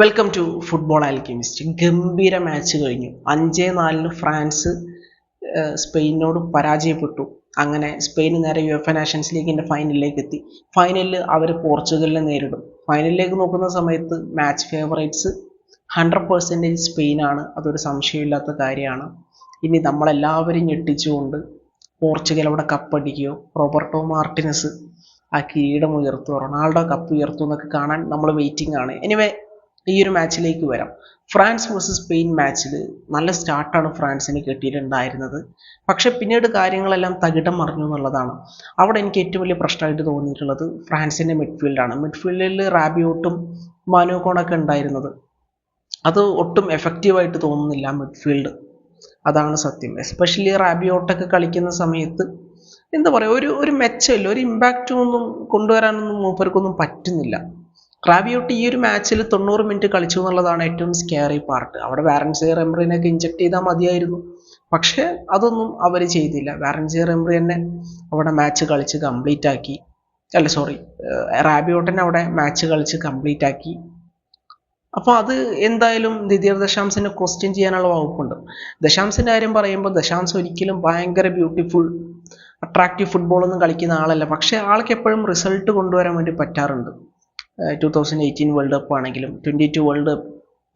Welcome to football alchemist ഗംഭീര match കഴിഞ്ഞു. അഞ്ചേ നാലിന് ഫ്രാൻസ് സ്പെയിനോട് പരാജയപ്പെട്ടു. അങ്ങനെ സ്പെയിൻ നേരെ യു എഫ് നാഷൻസ് ലീഗിന്റെ ഫൈനലിലേക്ക് എത്തി ഫൈനലിൽ അവർ പോർച്ചുഗലിനെ നേരിടും. ഫൈനലിലേക്ക് നോക്കുന്ന സമയത്ത് മാച്ച് ഫേവറേറ്റ്സ് ഹൺഡ്രഡ് പെർസെന്റേജ് സ്പെയിനാണ് അതൊരു സംശയമില്ലാത്ത കാര്യമാണ്. ഇനി നമ്മളെല്ലാവരും ഞെട്ടിച്ചുകൊണ്ട് പോർച്ചുഗൽ അവിടെ കപ്പടിക്കുകയോ റോബർട്ടോ മാർട്ടിനസ് ആ കിരീടം ഉയർത്തുക റൊണാൾഡോ കപ്പ് ഉയർത്തുമെന്നൊക്കെ കാണാൻ നമ്മൾ വെയിറ്റിംഗ് ആണ്. എനിവേ ഈ ഒരു മാച്ചിലേക്ക് വരാം. ഫ്രാൻസ് വേഴ്സസ് സ്പെയിൻ മാച്ചിൽ നല്ല സ്റ്റാർട്ടാണ് ഫ്രാൻസിന് കിട്ടിയിട്ടുണ്ടായിരുന്നത്. പക്ഷെ പിന്നീട് കാര്യങ്ങളെല്ലാം തകിടം മറിഞ്ഞു എന്നുള്ളതാണ്. അവിടെ എനിക്ക് ഏറ്റവും വലിയ പ്രശ്നമായിട്ട് തോന്നിയിട്ടുള്ളത് ഫ്രാൻസിന്റെ മിഡ്ഫീൽഡാണ് മിഡ്ഫീൽഡിൽ റാബിയോട്ടും മാനോക്കോണൊക്കെ ഉണ്ടായിരുന്നത്. അത് ഒട്ടും എഫക്റ്റീവായിട്ട് തോന്നുന്നില്ല മിഡ്ഫീൽഡ് അതാണ് സത്യം. എസ്പെഷ്യലി റാബിയോട്ടൊക്കെ കളിക്കുന്ന സമയത്ത് എന്താ പറയുക ഒരു ഒരു മെച്ചമില്ല. ഒരു ഇമ്പാക്റ്റും ഒന്നും കൊണ്ടുവരാനൊന്നും മൂപ്പർക്കൊന്നും പറ്റുന്നില്ല. റാബിയോട്ട് ഈ ഒരു മാച്ചിൽ തൊണ്ണൂറ് മിനിറ്റ് കളിച്ചു എന്നുള്ളതാണ് ഏറ്റവും സ്കെയറി പാർട്ട് അവിടെ വാറൻസിയർ എംബ്രിനൊക്കെ ഇഞ്ചക്ട് ചെയ്താൽ മതിയായിരുന്നു. പക്ഷേ അതൊന്നും അവർ ചെയ്തില്ല. വാറൻസിയർ എംബ്രി തന്നെ അവിടെ മാച്ച് കളിച്ച് കംപ്ലീറ്റ് ആക്കി. അല്ല സോറി റാബിയോട്ടനെ അവിടെ മാച്ച് കളിച്ച് കംപ്ലീറ്റ് ആക്കി. അപ്പോൾ അത് എന്തായാലും ദിദിയർ ദശാംസിനെ ക്വസ്റ്റ്യൻ ചെയ്യാനുള്ള വകുപ്പുണ്ട്. ദശാംസിന്റെ കാര്യം പറയുമ്പോൾ ദശാംസ് ഒരിക്കലും ഭയങ്കര ബ്യൂട്ടിഫുൾ അട്രാക്റ്റീവ് ഫുട്ബോൾ ഒന്നും കളിക്കുന്ന ആളല്ല. പക്ഷേ ആൾക്ക് എപ്പോഴും റിസൾട്ട് കൊണ്ടുവരാൻ വേണ്ടി പറ്റാറുണ്ട്. Two thousand eighteen world cup ആണെങ്കിലും twenty two world cup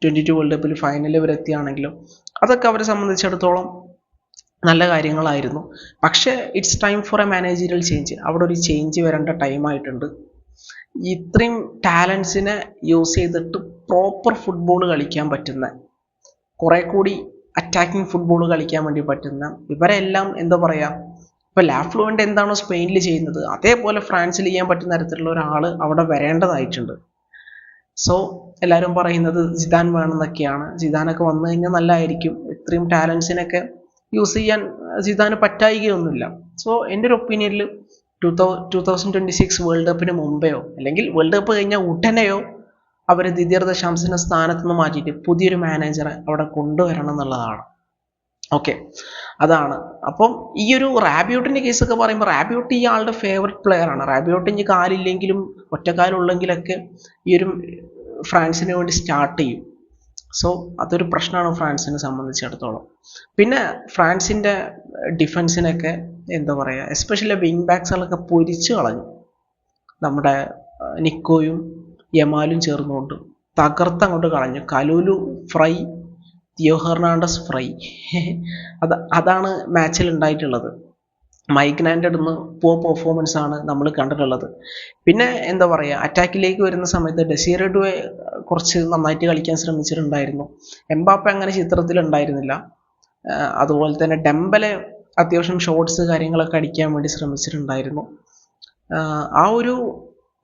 twenty two world കപ്പിൽ ഫൈനലിൽ വരെ എത്തിയാണെങ്കിലും അതൊക്കെ അവരെ സംബന്ധിച്ചിടത്തോളം നല്ല കാര്യങ്ങളായിരുന്നു. പക്ഷേ it's time for a managerial change അവിടെ ഒരു ചേഞ്ച് വരേണ്ട ടൈമായിട്ടുണ്ട് ഇത്രയും ടാലൻസിനെ യൂസ് ചെയ്തിട്ട് പ്രോപ്പർ ഫുട്ബോൾ കളിക്കാൻ പറ്റുന്ന കുറെ കൂടി അറ്റാക്കിംഗ് ഫുട്ബോൾ കളിക്കാൻ വേണ്ടി പറ്റുന്ന ഇവരെല്ലാം എന്താ പറയുക ഇപ്പോൾ ലാഫ്ലുവന്റ് എന്താണോ സ്പെയിനിൽ ചെയ്യുന്നത് അതേപോലെ ഫ്രാൻസിൽ ചെയ്യാൻ പറ്റുന്ന തരത്തിലുള്ള ഒരാൾ അവിടെ വരേണ്ടതായിട്ടുണ്ട്. സോ എല്ലാവരും പറയുന്നത് ജിദാൻ വേണമെന്നൊക്കെയാണ്. ജിദാനൊക്കെ വന്നു കഴിഞ്ഞാൽ നല്ലതായിരിക്കും ഇത്രയും ടാലൻസിനൊക്കെ യൂസ് ചെയ്യാൻ ജിദാന് പറ്റായികയൊന്നുമില്ല. സോ എന്റെ ഒരു ഒപ്പീനിയനിൽ two thou two thousand twenty six world കപ്പിന് മുമ്പെയോ അല്ലെങ്കിൽ വേൾഡ് കപ്പ് കഴിഞ്ഞാൽ ഉടനെയോ അവർ ദിദിയർ ദശാംശിന്റെ സ്ഥാനത്ത് നിന്ന് മാറ്റിയിട്ട് പുതിയൊരു മാനേജറെ അവിടെ കൊണ്ടുവരണം എന്നുള്ളതാണ്. ഓക്കെ അതാണ്. അപ്പം ഈ ഒരു റാബിയോട്ടിന്റെ കേസൊക്കെ പറയുമ്പോൾ റാബിയോട്ട് ഈ ആളുടെ ഫേവററ്റ് പ്ലെയർ ആണ്. റാബിയോട്ട് ഇനി കാലില്ലെങ്കിലും ഒറ്റക്കാലുള്ളെങ്കിലൊക്കെ ഈ ഒരു ഫ്രാൻസിന് വേണ്ടി സ്റ്റാർട്ട് ചെയ്യും. സോ അതൊരു പ്രശ്നമാണ് ഫ്രാൻസിനെ സംബന്ധിച്ചിടത്തോളം. പിന്നെ ഫ്രാൻസിന്റെ ഡിഫൻസിനൊക്കെ എന്താ പറയുക എസ്പെഷ്യലി വിങ് ബാക്സുകളൊക്കെ പൊരിച്ചു കളഞ്ഞു. നമ്മുടെ നിക്കോയും യമാലും ചേർന്നുകൊണ്ട് തകർത്ത് അങ്ങോട്ട് കളഞ്ഞു. Kalulu fry Theo Hernandez fry. അത് അതാണ് മാച്ചിൽ ഉണ്ടായിട്ടുള്ളത്. മൈക്ക് നാൻഡഡ് ഒന്ന് പോ പെർഫോമൻസ് ആണ് നമ്മൾ കണ്ടിട്ടുള്ളത്. പിന്നെ എന്താ പറയുക അറ്റാക്കിലേക്ക് വരുന്ന സമയത്ത് ഡെസീറഡുവെ കുറച്ച് നന്നായിട്ട് കളിക്കാൻ ശ്രമിച്ചിട്ടുണ്ടായിരുന്നു. എംബാപ്പ അങ്ങനെ ചിത്രത്തിൽ ഉണ്ടായിരുന്നില്ല. അതുപോലെ തന്നെ ഡെമ്പലെ അത്യാവശ്യം ഷോട്ട്സ് കാര്യങ്ങളൊക്കെ അടിക്കാൻ വേണ്ടി ശ്രമിച്ചിട്ടുണ്ടായിരുന്നു. ആ ഒരു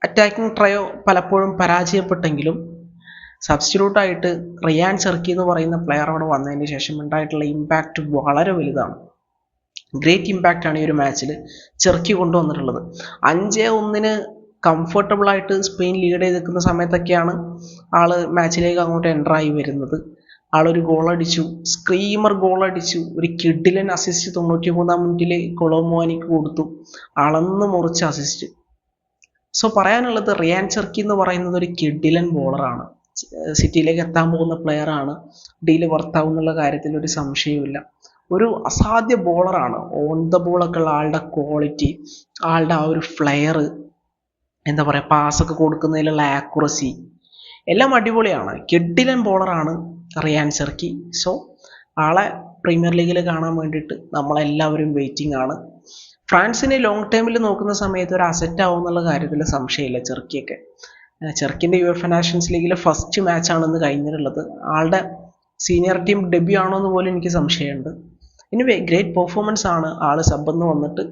അറ്റാക്കിംഗ് ട്രയോ പലപ്പോഴും പരാജയപ്പെട്ടെങ്കിലും സബ്സ്റ്റിറ്റ്യൂട്ട് ആയിട്ട് റിയാൻ സെർക്കി എന്ന് പറയുന്ന പ്ലെയർ അവിടെ വന്നതിന് ശേഷം ഉണ്ടായിട്ടുള്ള ഇമ്പാക്റ്റ് വളരെ വലുതാണ്. ഗ്രേറ്റ് ഇമ്പാക്റ്റ് ആണ് ഈ ഒരു മാച്ചിൽ ചെറുക്കി കൊണ്ടുവന്നിട്ടുള്ളത്. അഞ്ച് ഒന്നിന് കംഫർട്ടബിൾ ആയിട്ട് സ്പെയിൻ ലീഡ് ചെയ്ത് നിൽക്കുന്ന സമയത്തൊക്കെയാണ് ആൾ മാച്ചിലേക്ക് അങ്ങോട്ട് എന്റർ ആയി വരുന്നത്. ആളൊരു ഗോൾ അടിച്ചു. സ്ക്രീമർ ഗോൾ അടിച്ചു. ഒരു കിഡിലൻ അസിസ്റ്റ് തൊണ്ണൂറ്റി മൂന്നാം മിനിറ്റിൽ കൊളോമോനിക്ക് കൊടുത്തു. അളന്ന് മുറിച്ച് അസിസ്റ്റ് സോ പറയാനുള്ളത് റിയാൻ ചെർക്കി എന്ന് പറയുന്നത് ഒരു കിഡിലൻ ബോളറാണ് സിറ്റിയിലേക്ക് എത്താൻ പോകുന്ന പ്ലെയർ ആണ്. ഡീൽ വർത്താവും എന്നുള്ള കാര്യത്തിൽ ഒരു സംശയവുമില്ല. ഒരു അസാധ്യ ബോളറാണ് ഓൺ ദ ബോളൊക്കെ ഉള്ള ആളുടെ ക്വാളിറ്റി ആളുടെ ആ ഒരു ഫ്ലെയർ എന്താ പറയുക പാസ്സൊക്കെ കൊടുക്കുന്നതിലുള്ള ആക്യുറസി എല്ലാം അടിപൊളിയാണ്. കെഡിലൻ ബോളറാണ് റിയാൻ സെർക്കി. സോ ആളെ പ്രീമിയർ ലീഗിൽ കാണാൻ വേണ്ടിയിട്ട് നമ്മളെല്ലാവരും വെയിറ്റിംഗ് ആണ്. ഫ്രാൻസിനെ ലോങ് ടേമിൽ നോക്കുന്ന സമയത്ത് ഒരു അസറ്റ് ആവും എന്നുള്ള കാര്യത്തിൽ സംശയമില്ല ചെറുക്കിയൊക്കെ ചെറുക്കിന്റെ യു എഫ് നാഷൻസ് ലീഗിലെ ഫസ്റ്റ് മാച്ചാണെന്ന് കഴിഞ്ഞിട്ടുള്ളത്. ആളുടെ സീനിയർ ടീം ഡെബ്യൂ ആണോ എന്ന് പോലും എനിക്ക് സംശയമുണ്ട്. ഇനി ഗ്രേറ്റ് പെർഫോമൻസ് ആണ് ആൾ സബ്ബെന്ന് വന്നിട്ട്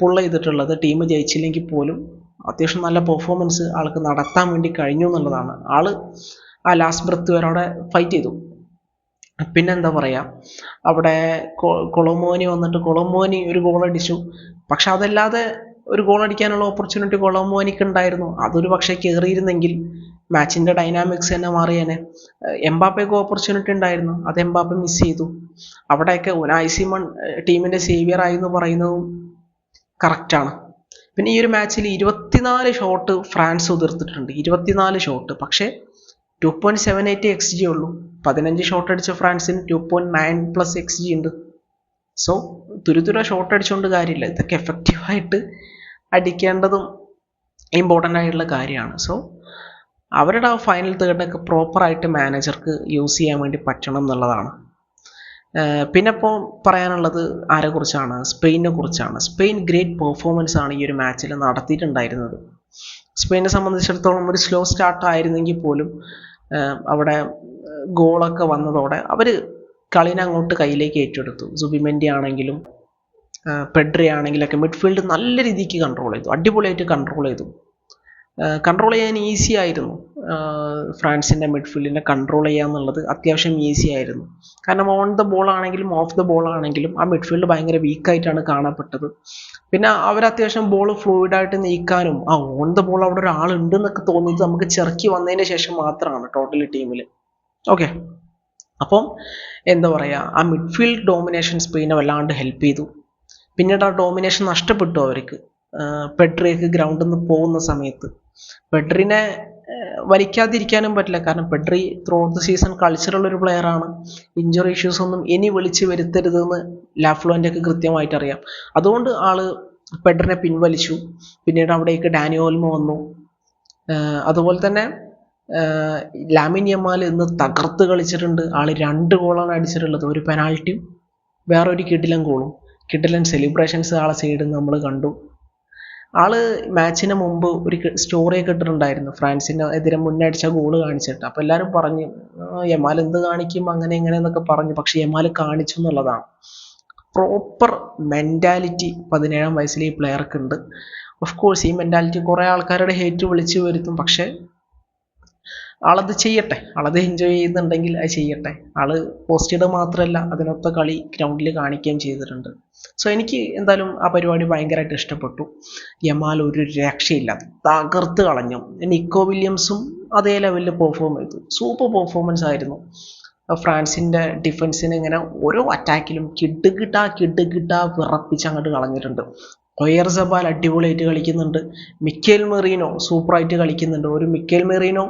പുള്ള ചെയ്തിട്ടുള്ളത്. ടീം ജയിച്ചില്ലെങ്കിൽ പോലും അത്യാവശ്യം നല്ല പെർഫോമൻസ് ആൾക്ക് നടത്താൻ വേണ്ടി കഴിഞ്ഞു എന്നുള്ളതാണ്. ആൾ ആ ലാസ്റ്റ് ബ്രത്ത് വരെ അവിടെ ഫൈറ്റ് ചെയ്തു. പിന്നെന്താ പറയുക അവിടെ കൊളോമോനി വന്നിട്ട് കൊളോമോനി ഒരു ഗോൾ അടിച്ചു. പക്ഷെ അതല്ലാതെ ഒരു ഗോൾ അടിക്കാനുള്ള ഓപ്പർച്യൂണിറ്റി കൊളംബോനിക്ക് ഉണ്ടായിരുന്നു അതൊരു പക്ഷേ കയറിയിരുന്നെങ്കിൽ മാച്ചിന്റെ ഡൈനാമിക്സ് തന്നെ മാറിയേനെ. എംബാപ്പയ്ക്ക് ഓപ്പർച്യൂണിറ്റി ഉണ്ടായിരുന്നു. അത് എംബാപ്പ മിസ് ചെയ്തു. അവിടെയൊക്കെ ഉനായ് സിമൺ ടീമിന്റെ സേവിയർ ആയി എന്ന് പറയുന്നതും കറക്റ്റാണ് പിന്നെ ഈ ഒരു മാച്ചിൽ ഇരുപത്തിനാല് ഷോട്ട് ഫ്രാൻസ് ഉതിർത്തിട്ടുണ്ട്. ഇരുപത്തിനാല് ഷോട്ട് പക്ഷേ two point seven eight X G ഉള്ളൂ. പതിനഞ്ച് ഷോട്ട് അടിച്ച ഫ്രാൻസിന് two point nine plus X G ഉണ്ട്. സോ തുരുതുര ഷോട്ട് അടിച്ചുകൊണ്ട് കാര്യമില്ല ഇതൊക്കെ എഫക്റ്റീവായിട്ട് അടിക്കേണ്ടതും ഇമ്പോർട്ടന്റ് ആയിട്ടുള്ള കാര്യമാണ്. സോ അവരുടെ ആ ഫൈനൽ തേർഡൊക്കെ പ്രോപ്പറായിട്ട് മാനേജർക്ക് യൂസ് ചെയ്യാൻ വേണ്ടി പറ്റണം എന്നുള്ളതാണ്. പിന്നെ ഇപ്പോൾ പറയാനുള്ളത് ആരെക്കുറിച്ചാണ് സ്പെയിനെ കുറിച്ചാണ്. സ്പെയിൻ ഗ്രേറ്റ് പെർഫോമൻസ് ആണ് ഈ ഒരു മാച്ചിൽ നടത്തിയിട്ടുണ്ടായിരുന്നത്. സ്പെയിനെ സംബന്ധിച്ചിടത്തോളം ഒരു സ്ലോ സ്റ്റാർട്ട് ആയിരുന്നെങ്കിൽ പോലും അവിടെ ഗോളൊക്കെ വന്നതോടെ അവർ കളിനെ അങ്ങോട്ട് കയ്യിലേക്ക് ഏറ്റെടുത്തു. സുബിമെൻഡി ആണെങ്കിലും പെഡ്രി ആണെങ്കിലൊക്കെ മിഡ്ഫീൽഡ് നല്ല രീതിക്ക് കൺട്രോൾ ചെയ്തു. അടിപൊളിയായിട്ട് കൺട്രോൾ ചെയ്തു. കൺട്രോൾ ചെയ്യാൻ ഈസി ആയിരുന്നു. ഫ്രാൻസിന്റെ മിഡ്ഫീൽഡിനെ കൺട്രോൾ ചെയ്യുക എന്നുള്ളത് അത്യാവശ്യം ഈസി ആയിരുന്നു. കാരണം ഓൺ ദ ബോൾ ആണെങ്കിലും ഓഫ് ദ ബോൾ ആണെങ്കിലും ആ മിഡ്ഫീൽഡ് ഭയങ്കര വീക്കായിട്ടാണ് കാണപ്പെട്ടത്. പിന്നെ അവർ അത്യാവശ്യം ബോൾ ഫ്ലൂയിഡായിട്ട് നീക്കാനും ആ ഓൺ ദ ബോൾ അവിടെ ഒരാളുണ്ട് എന്നൊക്കെ തോന്നിയത് നമുക്ക് ചെറുക്കി വന്നതിന് ശേഷം മാത്രമാണ് ടോട്ടലി ടീമിൽ ഓക്കെ അപ്പം എന്താ പറയുക ആ മിഡ്ഫീൽഡ് ഡോമിനേഷൻ സ്പെയിനെ വല്ലാണ്ട് ഹെൽപ്പ് ചെയ്തു. പിന്നീട് ആ ഡോമിനേഷൻ നഷ്ടപ്പെട്ടു അവർക്ക്. പെഡ്രിയൊക്കെ ഗ്രൗണ്ടിൽ നിന്ന് പോകുന്ന സമയത്ത്. പെഡ്രിനെ വലിക്കാതിരിക്കാനും പറ്റില്ല. കാരണം Pedri throughout the season cultural ഒരു പ്ലെയറാണ് ഇഞ്ചുറി ഇഷ്യൂസ് ഒന്നും ഇനി വിളിച്ച് വരുത്തരുതെന്ന് ലാഫ്ലോന്റെ ഒക്കെ കൃത്യമായിട്ട് അറിയാം. അതുകൊണ്ട് ആൾ പെട്രിനെ പിൻവലിച്ചു. പിന്നീട് അവിടേക്ക് ഡാനിയോൽമ വന്നു. അതുപോലെ തന്നെ ലാമിൻ ഇന്ന് തകർത്ത് കളിച്ചിട്ടുണ്ട്. ആൾ രണ്ട് ഗോളാണ് അടിച്ചിട്ടുള്ളത്. ഒരു പെനാൾട്ടിയും വേറൊരു കിടിലൻ ഗോളും കിടിലൻ സെലിബ്രേഷൻസ് ആളെ സൈഡിൽ നമ്മൾ കണ്ടു. ആൾ മാച്ചിന് മുമ്പ് ഒരു സ്റ്റോറിയൊക്കെ ഇട്ടിട്ടുണ്ടായിരുന്നു. ഫ്രാൻസിന് എതിരെ മുന്നടിച്ച ഗോൾ കാണിച്ചിട്ട്. അപ്പോൾ എല്ലാവരും പറഞ്ഞു യമാൽ എന്ത് കാണിക്കും? അങ്ങനെ ഇങ്ങനെ എന്നൊക്കെ പറഞ്ഞു. പക്ഷെ യമാൽ കാണിച്ചു എന്നുള്ളതാണ്. പ്രോപ്പർ മെന്റാലിറ്റി പതിനേഴാം വയസ്സിൽ ഈ പ്ലെയർക്ക് ഉണ്ട്. ഓഫ് കോഴ്സ് ഈ മെന്റാലിറ്റി കുറേ ആൾക്കാരുടെ ഹേറ്റ് വിളിച്ചു വരുത്തും. പക്ഷെ ആളത് ചെയ്യട്ടെ. ആളത് എൻജോയ് ചെയ്യുന്നുണ്ടെങ്കിൽ അത് ചെയ്യട്ടെ. ആൾ പോസ്റ്റ് മാത്രമല്ല അതിനൊത്ത കളി ഗ്രൗണ്ടിൽ കാണിക്കുകയും ചെയ്തിട്ടുണ്ട്. സോ എനിക്ക് എന്തായാലും ആ പരിപാടി ഭയങ്കരമായിട്ട് ഇഷ്ടപ്പെട്ടു. യമാൽ ഒരു രക്ഷയില്ല. തകർത്ത് കളഞ്ഞു. നിക്കോ വില്യംസും അതേ ലെവലിൽ പെർഫോം ചെയ്തു. സൂപ്പർ പെർഫോമൻസ് ആയിരുന്നു. ഫ്രാൻസിന്റെ ഡിഫൻസിന് ഇങ്ങനെ ഓരോ അറ്റാക്കിലും കിടുകിട്ടാ കിടുകിട്ടാ വിറപ്പിച്ച് അങ്ങോട്ട് കളഞ്ഞിട്ടുണ്ട്. ഒയർ സബാൽ അടിപൊളിയായിട്ട് കളിക്കുന്നുണ്ട്. മിക്കേൽ മെറീനോ സൂപ്പറായിട്ട് കളിക്കുന്നുണ്ട്. ഒരു മിക്കേൽ മെറീനോ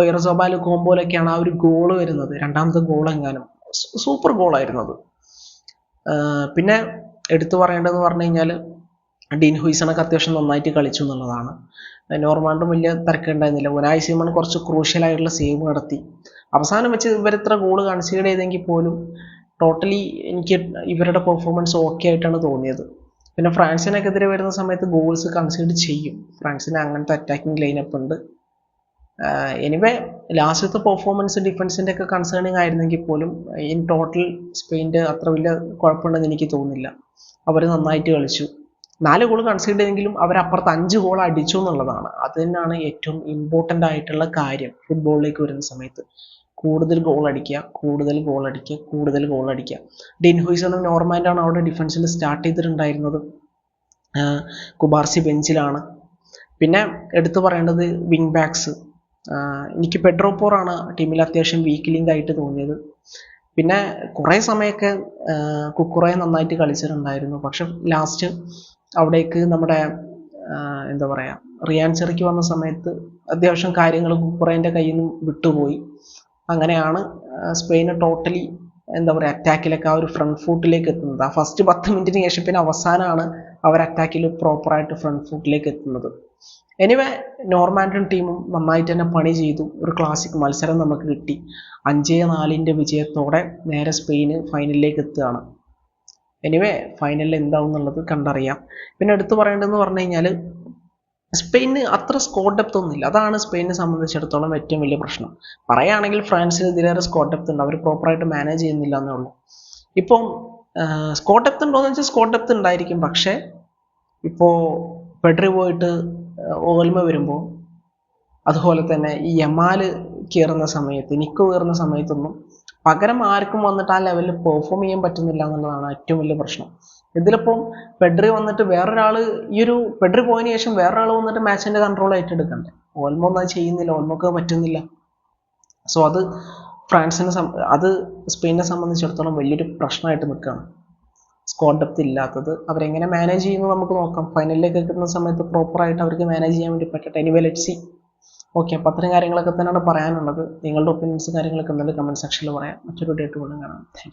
ഒയർ സബാൽ കോമ്പോലൊക്കെയാണ് ആ ഒരു ഗോൾ വരുന്നത്. രണ്ടാമത്തെ ഗോൾ എങ്ങാനും. സൂപ്പർ ഗോളായിരുന്നു അത്. പിന്നെ എടുത്തു പറയേണ്ടതെന്ന് പറഞ്ഞു കഴിഞ്ഞാൽ ഡീൻ ഹുയ്സണൊക്കെ അത്യാവശ്യം നന്നായിട്ട് കളിച്ചു എന്നുള്ളതാണ്. നോർമാണ്ടും വലിയ തിരക്കുണ്ടായിരുന്നില്ല ഒനായി സീമൺ കുറച്ച് ക്രൂഷ്യൽ ആയിട്ടുള്ള സേവ് നടത്തി. അവസാനം വെച്ച് ഇവരെത്ര ഗോൾ കൺസീഡ് ചെയ്തെങ്കിൽ പോലും ടോട്ടലി എനിക്ക് ഇവരുടെ പെർഫോമൻസ് ഓക്കെ ആയിട്ടാണ് തോന്നിയത്. പിന്നെ ഫ്രാൻസിനെതിരെ വരുന്ന സമയത്ത് ഗോൾസ് കൺസീഡ് ചെയ്യും. ഫ്രാൻസിന് അങ്ങനത്തെ അറ്റാക്കിംഗ് ലൈനപ്പ് ഉണ്ട്. എനിവേ ലാസ്റ്റത്തെ പെർഫോമൻസ് ഡിഫൻസിന്റെ ഒക്കെ കൺസേണിങ് ആയിരുന്നെങ്കിൽ പോലും ഇൻ ടോട്ടൽ സ്പെയിന്റെ അത്ര വലിയ കുഴപ്പമുണ്ടെന്ന് എനിക്ക് തോന്നുന്നില്ല. അവർ നന്നായിട്ട് കളിച്ചു. നാല് ഗോൾ കൺസീഡ് ചെയ്തെങ്കിലും അവരപ്പുറത്ത് അഞ്ച് ഗോൾ അടിച്ചു എന്നുള്ളതാണ്. അത് തന്നെയാണ് ഏറ്റവും ഇമ്പോർട്ടന്റ് ആയിട്ടുള്ള കാര്യം ഫുട്ബോളിലേക്ക് വരുന്ന സമയത്ത്. കൂടുതൽ ഗോൾ അടിക്കുക കൂടുതൽ ഗോൾ അടിക്കുക കൂടുതൽ ഗോൾ അടിക്കുക. ഡിൻ എന്ന നോർമാൻഡാണ് അവിടെ ഡിഫൻസിൽ സ്റ്റാർട്ട് ചെയ്തിട്ടുണ്ടായിരുന്നത്. കുബാർസി ബെഞ്ചിലാണ്. പിന്നെ എടുത്തു പറയേണ്ടത് വിങ് ബാക്സ് എനിക്ക് ആണ് ടീമിൽ അത്യാവശ്യം വീക്ക് ലിങ്ക് ആയിട്ട് തോന്നിയത്. പിന്നെ കുറേ സമയമൊക്കെ കുക്കുറേ നന്നായിട്ട് കളിച്ചിട്ടുണ്ടായിരുന്നു. പക്ഷെ ലാസ്റ്റ് അവിടേക്ക് നമ്മുടെ എന്താ പറയുക റിയാൻ ചെറിക്ക് വന്ന സമയത്ത് അത്യാവശ്യം കാര്യങ്ങൾ കുക്കുറേന്റെ കയ്യിൽ നിന്ന് വിട്ടുപോയി. അങ്ങനെയാണ് സ്പെയിന് ടോട്ടലി എന്താ പറയുക അറ്റാക്കിലൊക്കെ ആ ഒരു ഫ്രണ്ട് ഫൂട്ടിലേക്ക് എത്തുന്നത്. ആ ഫസ്റ്റ് പത്ത് മിനിറ്റിന് ശേഷം പിന്നെ അവസാനമാണ് അവർ അറ്റാക്കിൽ പ്രോപ്പറായിട്ട് ഫ്രണ്ട് ഫൂട്ടിലേക്ക് എത്തുന്നത്. എനിവേ നോർമാൻഡൺ ടീമും നന്നായിട്ട് തന്നെ പണി ചെയ്തു. ഒരു ക്ലാസിക് മത്സരം നമുക്ക് കിട്ടി. അഞ്ചേ നാലിന്റെ വിജയത്തോടെ നേരെ സ്പെയിന് ഫൈനലിലേക്ക് എത്തുകയാണ്. എനിവേ ഫൈനലിൽ എന്താവും എന്നുള്ളത് കണ്ടറിയാം. പിന്നെ എടുത്തു പറയേണ്ടതെന്ന് പറഞ്ഞു കഴിഞ്ഞാൽ സ്പെയിന് അത്ര സ്കോർ ഡെപ്ത് ഒന്നുമില്ല അതാണ് സ്പെയിനെ സംബന്ധിച്ചിടത്തോളം ഏറ്റവും വലിയ പ്രശ്നം. പറയുകയാണെങ്കിൽ ഫ്രാൻസിന് ഇതിലേറെ സ്കോർ ഡെപ്ത് ഉണ്ട്. അവർ പ്രോപ്പറായിട്ട് മാനേജ് ചെയ്യുന്നില്ല എന്നേ ഉള്ളൂ. ഇപ്പോൾ സ്കോർ ഡെപ്ത് ഉണ്ടോ എന്ന് വെച്ചാൽ സ്കോർ ഡെപ്ത് ഉണ്ടായിരിക്കും. പക്ഷേ ഇപ്പോൾ പെഡ്രി പോയിട്ട് ഓൽമ വരുമ്പോൾ അതുപോലെ തന്നെ ഈ യമാൽ കയറുന്ന സമയത്ത് നിക്ക് കയറുന്ന സമയത്തൊന്നും പകരം ആർക്കും വന്നിട്ട് ആ ലെവലിൽ പെർഫോം ചെയ്യാൻ പറ്റുന്നില്ല എന്നുള്ളതാണ് ഏറ്റവും വലിയ പ്രശ്നം. ഇതിലിപ്പം പെഡ്രി വന്നിട്ട് വേറൊരാൾ ഈ ഒരു പെഡ്രി പോയതിനു ശേഷം വേറൊരാൾ വന്നിട്ട് മാച്ചിന്റെ കൺട്രോൾ ഏറ്റെടുക്കണ്ടേ ഓൽമോ ഒന്നും ചെയ്യുന്നില്ല ഓൽമോക്ക് പറ്റുന്നില്ല. സോ അത് ഫ്രാൻസിനെ അത് സ്പെയിനെ സംബന്ധിച്ചിടത്തോളം വലിയൊരു പ്രശ്നമായിട്ട് നിൽക്കുകയാണ് സ്കോഡ് ഡെപ്ത് ഇല്ലാത്തത്. അവരെങ്ങനെ മാനേജ് ചെയ്യുന്നത് നമുക്ക് നോക്കാം. ഫൈനലിലേക്ക് എത്തുന്ന സമയത്ത് പ്രോപ്പറായിട്ട് അവർക്ക് മാനേജ് ചെയ്യാൻ വേണ്ടി പറ്റട്ടെ. എനിവേ ലെറ്റ് സി ഓക്കെ അപ്പോൾ അത്രയും കാര്യങ്ങളൊക്കെ തന്നെയാണ് പറയാനുള്ളത്. നിങ്ങളുടെ ഒപ്പീനിയൻസ് കാര്യങ്ങളൊക്കെ ഉണ്ടെങ്കിൽ കമന്റ് സെക്ഷനിൽ പറയാം. മറ്റൊരു ഡേറ്റ് കൊണ്ടും കാണാം.